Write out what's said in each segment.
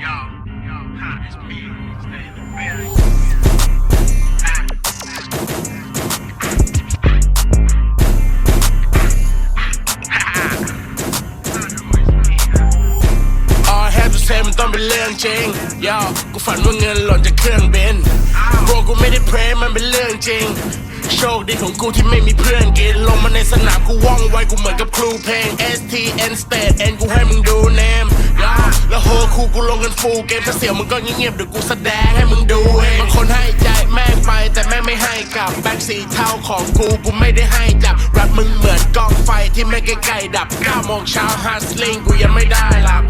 Yo, yo, huh, it's me. Stay in the building. All I have to say มันต้องเป็นเรื่องจริงยอกูฝันว่าเงินหล่นจากเครื่องบินโบกูไม่ได้เพรมันเป็นเรื่องจริง โชคดีของกูที่ไม่มีเพื่อนกินลงมาในสนามกูว่องไวกูเหมือนกับครูเพลง S T N State N กูให้มึงดูเนมยอแล้วโหคูกูลงกันฟูลเกมถ้าเสียมึงก็เงียบๆเดี๋ยวกูแสดงให้มึงดูเองบางคนให้ใจแม่งไปแต่แม่งไม่ให้กลับแบงค์สีเทาของกูกูไม่ได้ให้จับรัดมึงเหมือนกองไฟที่ไม่ใกล้ๆดับ9โมงเช้าฮัสลิงกูยังไม่ได้หลับ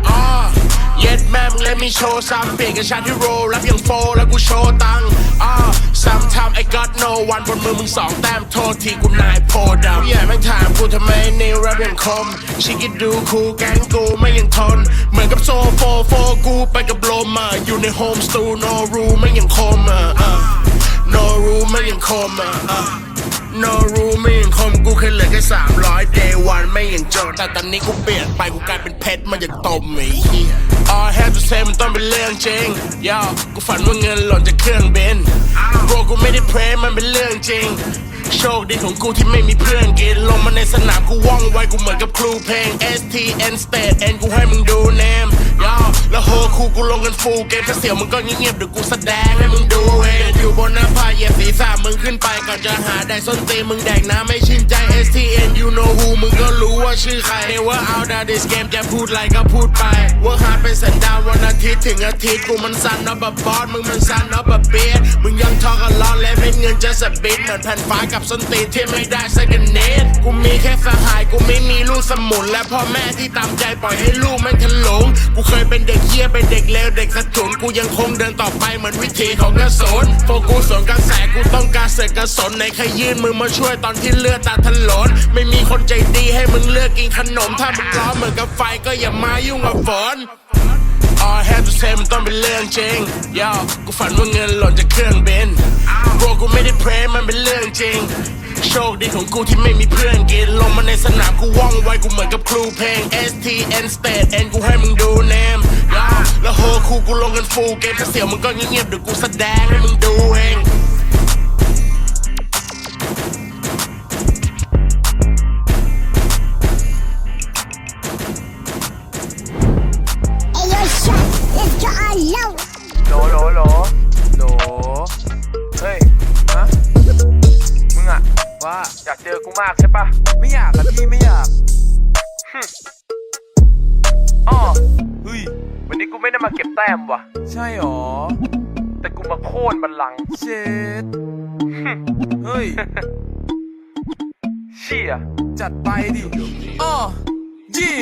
เย็ดแม่มึงเลยมีโชว์ซ้ำเปลี่ยนกับชาติที่โรรับอย่างโฟแล้วกูโชว์ตังค์อ่า sometimes I got no one บนมือมึงสองแต้มโทษทีกูนายโพดำผู้ใหญ่แม่งถามกูทำไมนิวรับอย่างคมชิกิดดูคูแก๊งกูไม่ยังทน เหมือนกับโซโฟโฟกูไปกับโลมาอยู่ในโฮมสตูโนรูไม่ยังคมอะอะ no room ไม่ยังคมอะอะ no room ไม่ยังคมกูแค่เหลือแค่สามร้อย day one ไม่ยังจนแต่ตอนนี้กูเปลี่ยนไปกูกลายเป็นเพชรมันจะตมไอ้เหี้ย All I have to say มันต้องเป็นเรื่องจริงยอกูฝันว่าเงินหล่นจากเครื่องบินโบกูไม่ได้เพรมันเป็นเรื่องจริงโชคดีของกูที่ไม่มีเพื่อนกินลงมาในสนามกูว่องไวกูเหมือนกับครูเพลง S T N State N กูให้มึงดูเนมยอแล้วโห เงินฟูเกมถ้าเสียวมึงก็เงียบๆเดี๋ยวกูแสดงให้มึงดูเองอยู่บนหน้าผาเหยียบศีรษะมึงขึ้นไปก่อนจะหาได้ส้นตีมึงแดกน้ำไม่ชินใจ S T N you know who มึงก็รู้ว่าชื่อใครเฮว่า out of this game จะพูดอะไรก็พูดไปว่าหาเป็นสันดานวันอาทิตย์ถึงอาทิตย์กูมันสั้นนับบบบอสมึงมันสั้นนับบเบียมึงยัง ทอกันล้อและไม่เงินจะสบิดเหมือนแผ่นฟ้ากับส้นตีนที่ไม่ได้สักนเนตกูมีแค่สหายกูไม่มีลูกสมุนและพ่อแม่ที่ตามใจปล่อยให้ลูกม่งทะลงกูเคยเป็นเด็กเหี้ยเป็นเด็กเลวเด็กสะทุนกูยังคงเดินต่อไปเหมือนวิธีของกระสนโฟกูสวนกระแสกูต้องการเสกกระสนในใครยื่นมือมาช่วยตอนที่เลือดตาถลนไม่มีคนใจดีให้มึงเลือกกินขนมถ้ามึงร้อนเหมือนกับไฟก็อย่ามายุ่งกับฝน All I have to say มันต้องเป็นเรื่องจริงยอกูฝันว่าเงินหล่นจากเครื่องบินโบกูไม่ได้เพรมันเป็นเรื่องจริง โชคดีของกูที่ไม่มีเพื่อนกิน ลงมาในสนามกูว่องไวกูเหมือนกับครูเพลง S T N State N กูให้มึงดูเนมยอแล้วโหคูกูลงกันฟูเกมถ้าเสียวมึงก็เงียบๆเดี๋ยวกูแสดงให้มึงดูเอง ว่าอยากเจอกูมากใช่ปะไม่อยากอะพี่ไม่อยากอ๋อเฮ้ยวันนี้กูไม่ได้มาเก็บแต้มว่ะ ใช่หรอ แต่กูมาโค่นบัลลังก์เช็ดเฮ้ย เชี่ยจัดไปดิอ๋อยี่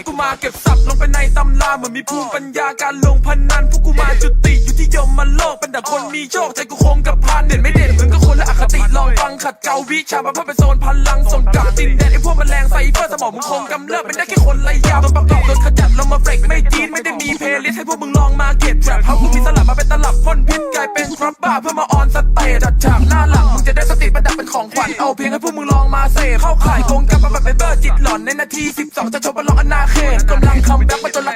ให้กูมาเก็บสับลงไปในตำราเหมือนมีภูมิปัญญาการลงพนันพวกกูมาจุติอยู่ที่ยมมาโลกเป็นแต่คนมีโชคใจกูคงกับพันเด่นไม่เด่นมึงก็คนละอคติลองฟังขัดเกลาวิชามาเพื่อเป็นโซนพลังส่งกลับดินแดนไอ้พวกแมลงไซเฟอร์สมองมึงคงกำเริบเป็นได้แค่คนไระยามันประกอบโดนขจัดลงมาเบรกไม่ทีนไม่ได้มีเพลย์ลิสให้พวกมึงลองมาเก็บแทร็บเขากูมีสลับมาเป็นตลับพ่นพิษกลายเป็นครับบ้าเพื่อมาออนสเตจจัดฉากหน้าหลังมึงจะได้สติประดับเป็นของขวัญเอาเพลงให้พวกมึง เสพเข้าข่ายโกงกับมาแบบเป็นเบอร์จิตหลอนในนาที 12 จะโชว์ประลองอนาเขตกำลังคัมแบ็กมาจน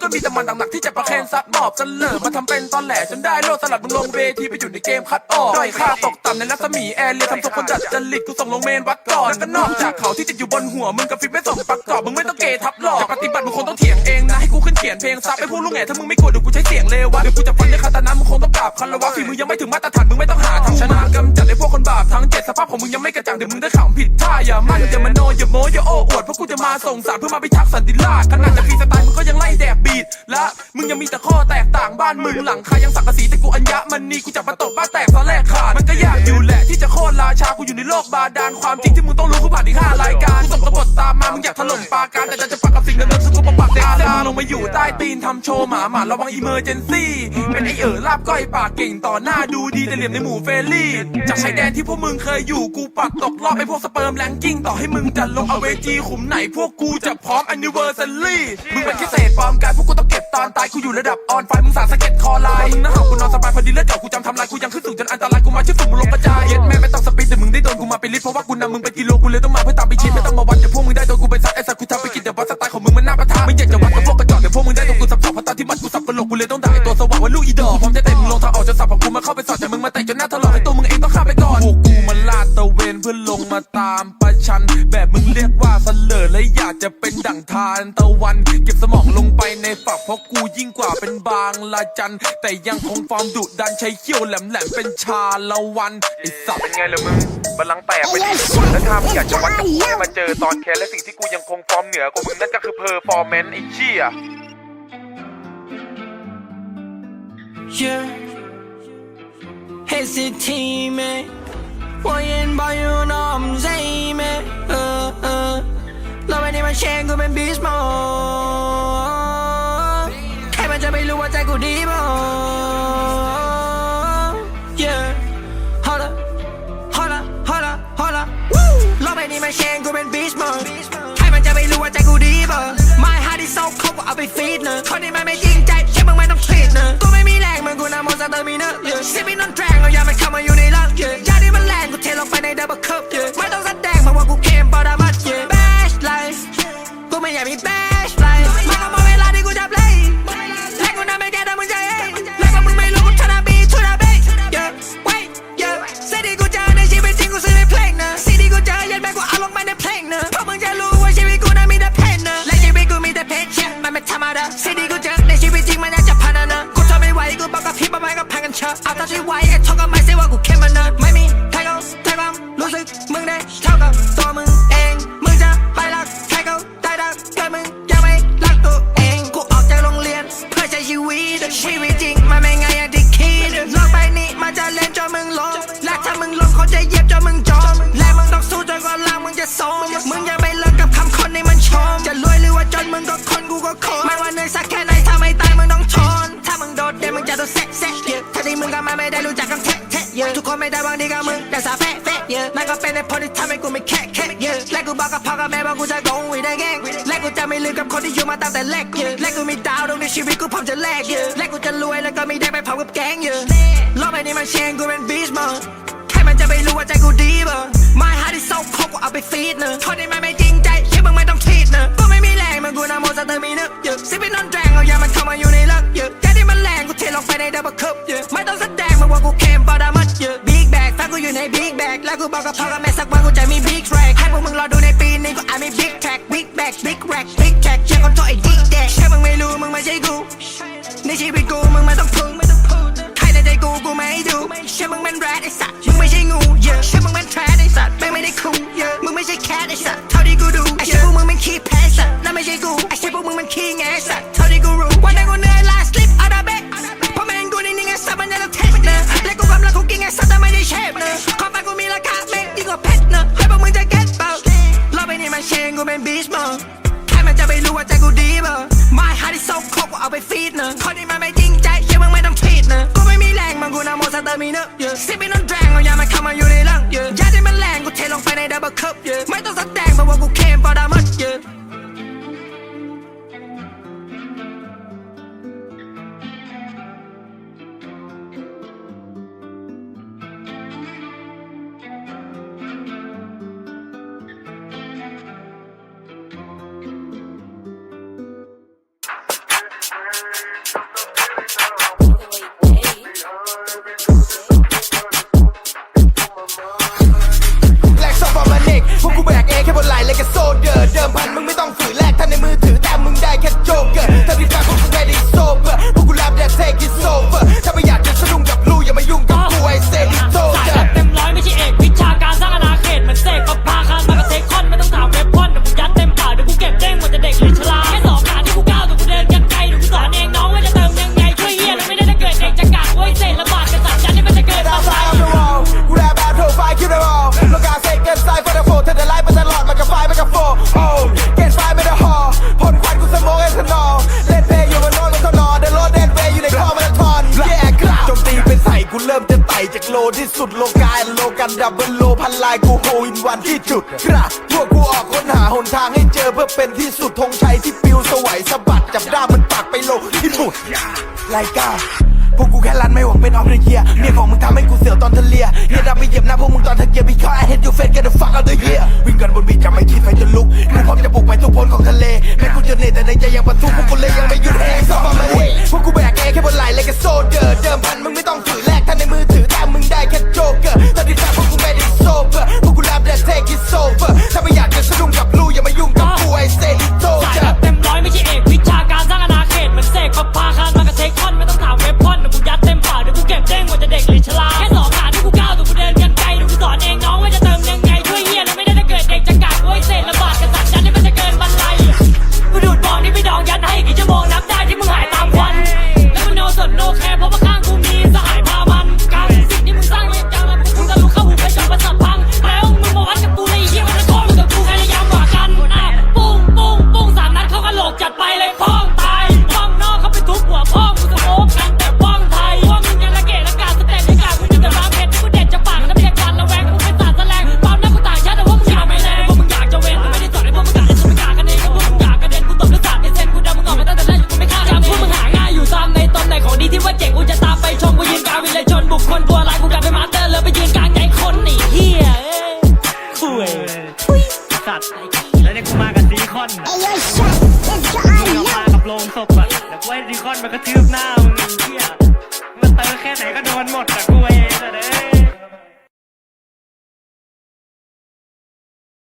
กำทางแรปแล้วกูก็มีแต่มันหนักๆที่จะประเคนซัดหมอบจนเลิกมาทำเป็นตอนแหลจนได้โลดสลัดมึงลงเวทีไปอยู่ในเกมคัดออกด้อยค่าตกต่ำในรัศมีแอร์เรียทำตัวคนจัดจริตกูส่งลงเมนวัดก่อนแล้วก็นอกจากเขาที่ติดอยู่บนหัวมึงกับฟิปไม่ส่งประกอบมึงไม่ต้องเกทับหลอกแต่ปฏิบัติมึงคงต้องเถียงเองนะให้กูขึ้นเขียนเพลงซับไอ้พวกลูกแง่ถ้ามึงไม่กดเดี๋ยวกูใช้เสียงเลวะเดี๋ยวกูจะฟันในคาตานะมึงคงต้องกราบคันละวะฝีมือยังไม่ถึงมาตรฐานมึงไม่ต้องหาทางชนะกำจัดไอ้พวกคนบาปทั้งเจ็ดสภาพของมึงยังไม่กระจ่างเดี๋ยวมึงได้ขำผิดท่าอย่ามั่นอย่ามโนอย่าโม้อย่าโอ้อวดเพราะกูจะมาส่งสารเพื่อมาพิทักษ์สันติราษฎร์ขนาดจะฟรีสไตล์มึงก็ยังไล่แดกบีดและมึงยังมีแต่ข้อแตกต่างบ้านมึงหลังคายังสังกะสีแต่กูอัญญะมันนี่กูจับมาตบบ้านแตกตอนแรกขาดมันก็ยากอยู่แหละที่จะโค่นราชากูอยู่ในโลกบาดาลความจริงที่มึงต้องรู้คือผ่านอีกห้ารายการกูส่งกบฏตามมามึงอยากถล่มปาการแต่จะปักกับสิ่งเดิมๆซึ่งกูปกปักเด็กดาลงมาอยู่ใต้ตีนทำโชว์หมาหมาระวังอีเมอร์เจนซี่เป็นไอเอ๋อลาบก้อยปากเก่งต่อหน้าดูดีแต่เหลี่ยมในหมู่เฟรลี่จากชายแดนที่พวกมึงเคยอยู่กูปัดตกรอบไอพวกสเปิร์มแรงกิ้งต่อให้มึงจะลงอเวจีขุมไหนพวกกูจะพร้อม anniversary มึงเป็นแค่เศษปลอมกายพวกกูต้องเก็บตอนตายกูอยู่ระดับออนไฟมึงสาดสะเก็ดคอลายมึงนะหากูนอนสบายพอดีเลือดเก่ากูจำทำลายกูยังขึ้นสูงจนอันตรายกูมาชื่อฝุ่นมึงลงกระจายเย็ดแม่ไม่ต้องสปีดแต่มึงได้โดนกูมาเป็นลิตเพราะว่ากูนำมึงเป็นกิโลกูเลยต้องมาเพื่อตามไปชิดไม่ต้องมาวัดเดี๋ยวพวกมึงได้โดนกูไปซัดไอ้สัตว์กูทำไปกินแต่ว่าสไตล์ของมึงมันน่าประทานมึงอยากจะวัดกับพวกกระจอกเดี๋ยวพวกมึงได้โดนกูสับสอกเพราะตอนที่มัดกูสับกระโหลกกูเลยต้องด่าไอ้ตัวสว่างว่าลูกอีดอกพร้อมจะเตะมึงลงทางออกจะสับของกูมาเข้าไปสอดแต่มึงมาแตะจนหน้าถลอกให้ตัวมึงเองต้องข้ามไปก่อนพวกกูมันลาดตระเวนเพื่อลงมาตามประชันแบบมึงเรียกว่า อและอยากจะเป็นดั่งทานตะวัน เก็บสมองลงไปในฝักเพราะกูยิ่งกว่าเป็นบางละจัน แต่ยังคงฟอร์มดุดันใช้เขี้ยวแหลมแหลมๆเป็นชาละวันไอ้สัตว์เป็นไงล่ะมึงบัลลังก์แตกไปดิแล้วถ้ามึงอยากจะวัดกับกูให้มาเจอตอนแคสและสิ่งที่กูยังคงฟอร์มเหนือกว่ามึงนั่นก็คือเพอร์ฟอร์แมนซ์ไอ้เชี่ย Yeah. Hesitime. 我眼包有那么贼咩？ มันเชงกูเป็นบีชโมใค่มันจะไม่รู้ว่าใจกูดีโม yeah hold up hold up hold up hold up โลกใบนี้มันเชงกูเป็นบีชโมใครมันจะไม่รู้ว่าใจกูดีโม my heart is so cold กูเอาไปฟีดเนอะคนในมันไม่จริงใจใช่มึงไม่ต้องฟีดเนอะกูไม่มีแรงมือกูนะโมซาเตอร์มีเนอะ yeah ซิมินอนแดรงเอายามันเข้ามาอยู่ในร่าง yeah ยาที่มันแรงกูเทลงไปในดับเบิลคั yeah อะเอาตอนที่ไหวไอ้ทอกกับไม่ใช่ว่ากูเข้มมันนะไม่มีใครเขาใครความรู้สึกมึงได้เท่ากับตัวมึงเอง มึงจะไปรักใครเขาได้รักแต่มึงยังไม่รักตัวเอง กูออกจากโรงเรียนเพื่อใช้ชีวิตชีวิตจริงมันไม่ง่ายอย่างที่คิดโลกใบนี้มันจะเล่นจนมึงล้มและถ้ามึงล้มเขาจะเยียบจนมึงจมและมึงต้องสู้จนกว่าล่างมึงจะสมมึงอย่าไปเลิกกับคำคนในมันชมจะรวยหรือว่าจนมึงก็คนกูก็คนไม่ว่าเหนื่อยสักแค่ไหนถ้าไม่ตายมึงต้องทนถ้ามึงโดดเด่นมึงจะโดนแซะแซะเยอะถ้าที่ มึงกับมาไม่ได้รู้จักกันแทะแทะเยอะทุกคนไม่ได้หวังดีกับมึงแต่สาแพะแพะเยอะนั่นก็เป็นในพอที่ทำให้กูไม่แค่แค่เยอะและกูบอกกับพ่อกับแม่ว่ากูจะ go with the gang และกูจะไม่ลืมกับคนที่อยู่มาตั้งแต่แรกเยอะและกูมีดาวดวงในชีวิตกูพร้อมจะแลกเยอะและกูจะรวยแล้วก็มีได้ไปพร้อมกับแก๊งเยอะโลกใบนี้มันเชงกูเป็น beast mode แค่มันจะไปรู้ว่าใจกูดีบ่ My heart is so cold กูเอาไปฟีดเนอะคนที่มันไม่จริงใจใช่มึงไม่ต้องทีดเนอะกูไม่มีแรงเหมันกูนะโมซาเตอร์มีเนอะเยอะซิปนอนแรงเอายามันเข้ามาอยู่ในเลิกเยอะแค่ที่มันแรงกูเทลงไปในดับเบิลคัพเยอะไม่ต้องแสดงมา ว่ากูเข้มปอดามัดเยอะ Big bag ฟังกูอยู่ใน big bag แล้วกูบอกกับพ่อกับแม่สักวันกูจะมี big track ให้พวกมึงรอดูในปีนี้กูอาจมี big track big bag big rack big track เชื่อคนโทษไอ้ dick deck แค่มึงไม่รู้มึงไม่ใช่กูในชีวิตกูมึงไม่ต้องพึ่งไม่ต้องพูดใครในใจกูกูไม่ดูเชื่อมึงเป็นแรดไอสัตว์มึงไม่ใช่งูเยอะเชื่อมึงเป็นแทรดไอสัตว์แม่งไม่ได้คูลเยอะมึงไม่ใช่แคทไอสัตว์เท่าที่กูดูไอเชื่อพวกมึงเป็นขี้แพ้สัตว์นั่นไม่ใช่กู แค่มันจะไปรู้ว่าใจกูดีบ่ My heart is so cold กูเอาไปฟีดเนอะคนที่มันไม่จริงใจเชื่อมึงไม่ต้องฟีดเนอะกูไม่มีแรงมันกูนะโมซาเตอร์มีเนอะ yeah ซิบินอนแรงเอายามันเข้ามาอยู่ในร่าง yeah ยาที่มันแรงกูเทลงไปในดับเบิลคัพ yeah ไม่ต้องแสดงเพราะว่ากู พันลายกูโฮอินวันที่จุดกระพวกูออกค้นหาหนทางให้เจอเพื่อเป็นที่สุดธงชัยที่ปิวสวัยสะบัดจับด้ามมันปักไปโลที่สุดไลกาพวกกูแค่รันไม่หวังเป็นออฟเดอะเยียเมียของมึงทำให้กูเสียวตอนทะเลียเฮียดับไปเหยียบหน้าพวกมึงตอนทะเกียบ because I hate you face get the fuck out the here วิ่งกันบนบีจะไม่คิดไฟจะลุกกูพร้อมจะบุกไปทุกพ้นของทะเลแม้กูจะเหนื่อยแต่ในใจยังปะทุพวกกูเลยยังไม่หยุดแหงซอฟต์มาเฮพวกกูแบกเพื่อไล่ไล่กันโซเดอร์เต็มพันมึงไม่ต้อง